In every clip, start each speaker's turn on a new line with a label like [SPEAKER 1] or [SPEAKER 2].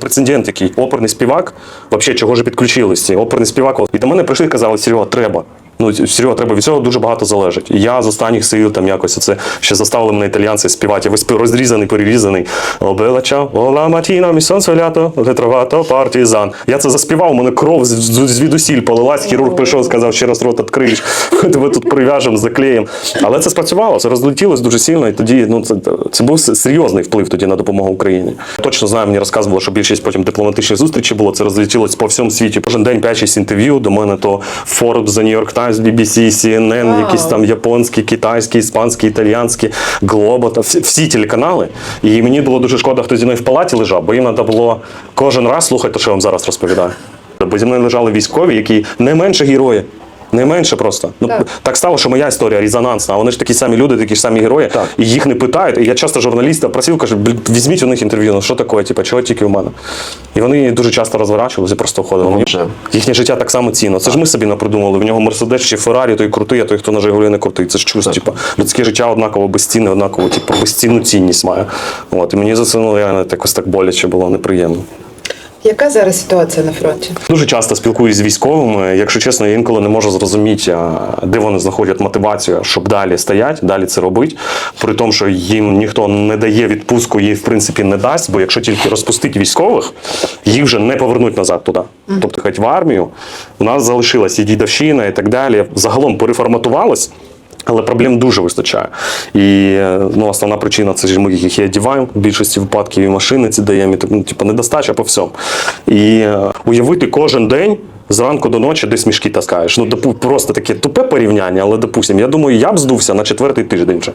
[SPEAKER 1] прецедент який. Оперний співак, взагалі, чого ж підключилися? ці? Оперний співак. І до мене прийшли і казали, Серега, треба. Ну, Серега, треба від цього дуже багато залежить. Я з останніх сил там якось оце ще заставили мене італіянці співати. Я розрізаний, перерізаний. О, чао, ола матіна, мі сонце лято, ретровато, партизан. Я це заспівав, у мене кров звідусіль полилась. Хірург прийшов, сказав, ще раз рот відкриєш, тебе тут прив'яжемо, заклеїмо. Але це спрацювало, це розлетілось дуже сильно, і тоді ну, це, це був серйозний вплив тоді на допомогу Україні. Точно знаю, мені розказували, що більшість потім дипломатичних зустрічей було, це розлетілось по всьому світі. Кожен день 5-6 інтерв'ю. До мене то Forbes, New York Times, BBC, CNN,
[SPEAKER 2] wow.
[SPEAKER 1] якісь там японські, китайські, іспанські, італіянські, Глобо, та всі, всі телеканали. І мені було дуже шкода, хто зі мною в палаті лежав, бо їм треба було кожен раз слухати, що я вам зараз розповідаю. Бо зі мною лежали військові, які не менше герої. Не менше просто. Ну так.
[SPEAKER 2] Так.
[SPEAKER 1] стало, що моя історія резонансна, а вони ж такі самі люди, такі ж самі герої,
[SPEAKER 3] Так.
[SPEAKER 1] і їх не питають. І я часто журналіста просив, кажу, візьміть у них інтерв'ю, ну що таке, типу, чого тільки у мене. І вони дуже часто розворачувалися просто входили.
[SPEAKER 3] Вже.
[SPEAKER 1] Їхнє життя так само цінно. Це ж ми собі напридумали. В нього Мерседес чи Феррарі, той крутий, а той, хто на Жигулі не крутий. Це ж чувство, типу, людське життя однаково безцінне, однаково, типу, безцінну цінність має. От, і мені за це ну, реально якось так боляче було неприємно.
[SPEAKER 2] Яка зараз ситуація на фронті?
[SPEAKER 1] Дуже часто спілкуюсь з військовими. Якщо чесно, я інколи не можу зрозуміти, де вони знаходять мотивацію, щоб далі стояти, далі це робити. При тому, що їм ніхто не дає відпустку, їй в принципі не дасть, бо якщо тільки розпустити військових, їх вже не повернуть назад туди. Тобто, хоч в армію у нас залишилась і дідовщина, і так далі. Загалом переформатувалось. Але проблем дуже вистачає. І е, ну, основна причина це ж ми їх і одіваємо в більшості випадків і машини ці даємо, ну, типу, недостача по всьому. І е, уявити кожен день. Зранку до ночі десь мішки таскаєш. Ну, допу, просто таке тупе порівняння, але допустим, я думаю, я б здувся на четвертий тиждень вже.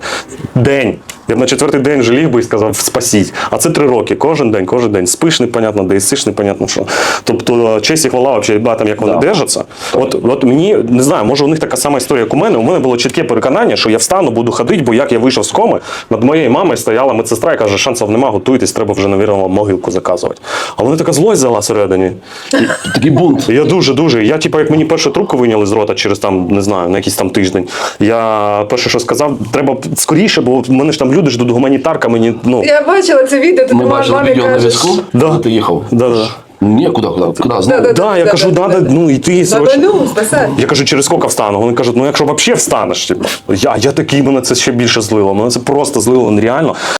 [SPEAKER 1] День. Я б на четвертий день вже ліг би і сказав, спасіть. А це три роки. Кожен день, кожен день. Спиш непонятно, де сиш непонятно що. Тобто, честь і хвала взагалі ребятам, як вони
[SPEAKER 3] Да.
[SPEAKER 1] держаться. От, от мені не знаю, може у них така сама історія, як у мене. У мене було чітке переконання, що я встану, буду ходити, бо як я вийшов з коми, над моєю мамою стояла медсестра і каже, шансів нема, готуйтесь, треба вже, навірно, могилку заказувати. А вони така злость взяла всередині.
[SPEAKER 3] Такий бунт.
[SPEAKER 1] Я дуже, дуже. Я, типу, як мені першу трубку вийняли з рота через там, не знаю, на якийсь там тиждень. Я перше, що сказав, треба скоріше, бо в мене ж там люди ждуть гуманітарка, мені ну.
[SPEAKER 2] Я бачила це відео, ти
[SPEAKER 3] Ми
[SPEAKER 2] мама-
[SPEAKER 3] бачили відео на
[SPEAKER 2] кажеш,
[SPEAKER 3] зв'язку,
[SPEAKER 1] Да.
[SPEAKER 3] ти їхав.
[SPEAKER 1] Да-да.
[SPEAKER 3] Ні, куди, куди, куди, знову?
[SPEAKER 2] Да-да.
[SPEAKER 1] Да, я кажу,
[SPEAKER 2] Да-да-да.
[SPEAKER 1] ну йти
[SPEAKER 2] На
[SPEAKER 1] срочно. Я кажу, через скільки встану? Вони кажуть, ну якщо взагалі встанеш, типу. Я, я такий мене це ще більше злило. Мене це просто злило нереально.